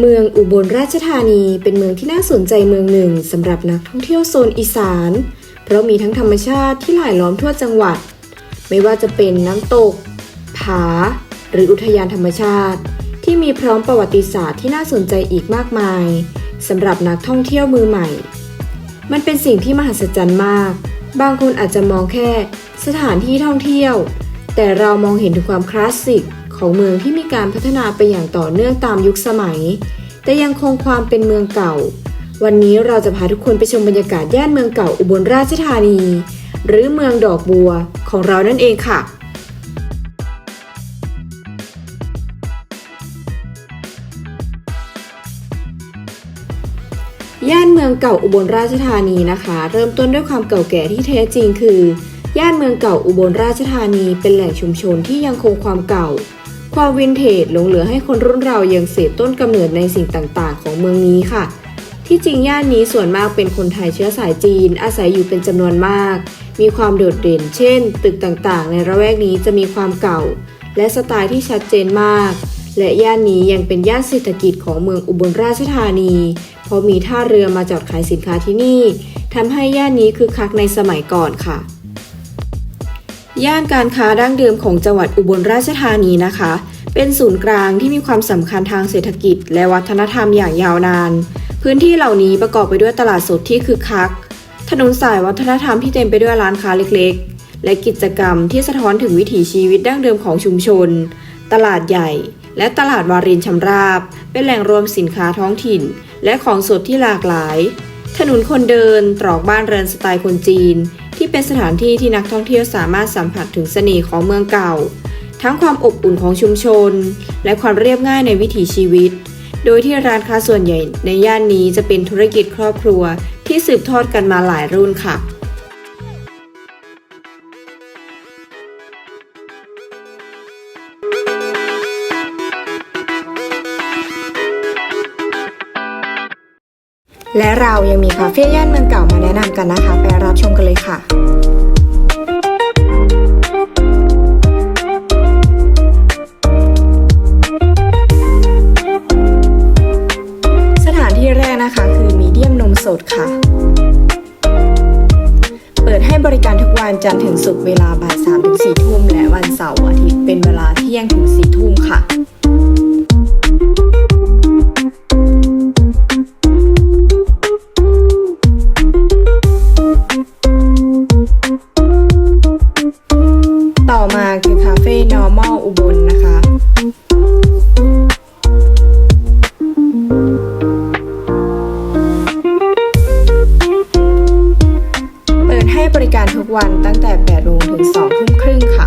เมืองอุบลราชธานีเป็นเมืองที่น่าสนใจเมืองหนึ่งสำหรับนักท่องเที่ยวโซนอีสาน เพราะมีทั้งธรรมชาติที่หลายล้อมทั่วจังหวัด ไม่ว่าจะเป็นน้ำตก ผา หรืออุทยานธรรมชาติ ที่มีพร้อมประวัติศาสตร์ที่น่าสนใจอีกมากมายสำหรับนักท่องเที่ยวมือใหม่ มันเป็นสิ่งที่มหัศจรรย์มาก บางคนอาจจะมองแค่ สถานที่ท่องเที่ยว แต่เรามองเห็นถึงความคลาสสิก ของเมืองที่มีการพัฒนาไปอย่างต่อเนื่องตามยุคสมัย แต่ยังคงความเป็นเมืองเก่า วันนี้เราจะพาทุกคนไปชมบรรยากาศย่านเมืองเก่าอุบลราชธานี หรือเมืองดอกบัวของเรานั่นเองค่ะย่านเมืองเก่าอุบลราชธานีนะคะ เริ่มต้นด้วยความเก่าแก่ที่แท้จริงคือย่านเมืองเก่าอุบลราชธานีเป็นแหล่งชุมชนที่ยังคงความเก่า ความวินเทจหลงเหลือให้คนรุ่นเรายังเสพต้นกำเนิดในสิ่งต่างๆ ของเมืองนี้ค่ะ ที่จริงย่านนี้ส่วนมากเป็นคนไทยเชื้อสายจีน อาศัยอยู่เป็นจำนวนมาก มีความโดดเด่น เช่น ตึกต่างๆ ในระแวกนี้จะมีความเก่า และสไตล์ที่ชัดเจนมาก และย่านนี้ยังเป็นย่านเศรษฐกิจของเมืองอุบลราชธานี เพราะมีท่าเรือมาจอดขายสินค้าที่นี่ทำให้ย่านนี้คือคักในสมัยก่อนค่ะ ย่านการค้าดั้งเดิมของจังหวัดอุบลราชธานีนะคะ เป็นศูนย์กลางที่มีความสำคัญทางเศรษฐกิจ และวัฒนธรรมอย่างยาวนาน พื้นที่เหล่านี้ประกอบไปด้วยตลาดสดที่คึกคัก ถนนสายวัฒนธรรมที่เต็มไปด้วยร้านค้าเล็กๆ และกิจกรรมที่สะท้อนถึงวิถีชีวิตดั้งเดิมของชุมชน ตลาดใหญ่ และตลาดวารินชำราบ เป็นแหล่งรวมสินค้าท้องถิ่น และของสดที่หลากหลาย ถนนคนเดินตรอกบ้านเรือนสไตล์คนจีน เป็นสถานที่ที่นักท่องเที่ยวสามารถสัมผัสถึงเสน่ห์ของเมืองเก่า ทั้งความอบอุ่นของชุมชน และความเรียบง่ายในวิถีชีวิต โดยที่ร้านค้าส่วนใหญ่ในย่านนี้จะเป็นธุรกิจครอบครัวที่สืบทอดกันมาหลายรุ่นค่ะ และเรายังมีคาเฟ่ย่านเมืองเก่ามาแนะนำกันนะคะ ไปรับชมกันเลยค่ะสถานที่แรกนะคะคือมีเดียมนมสดค่ะ เปิดให้บริการทุกวันจันทร์ถึงศุกร์เวลาบ่าย3ถึง4ทุ่ม และวันเสาร์อาทิตย์เป็นเวลาเที่ยงถึง4ทุ่มค่ะ normal อุบลนะคะเปิดให้บริการทุกวันตั้งแต่8โมงถึง2ทุ่มครึ่งค่ะ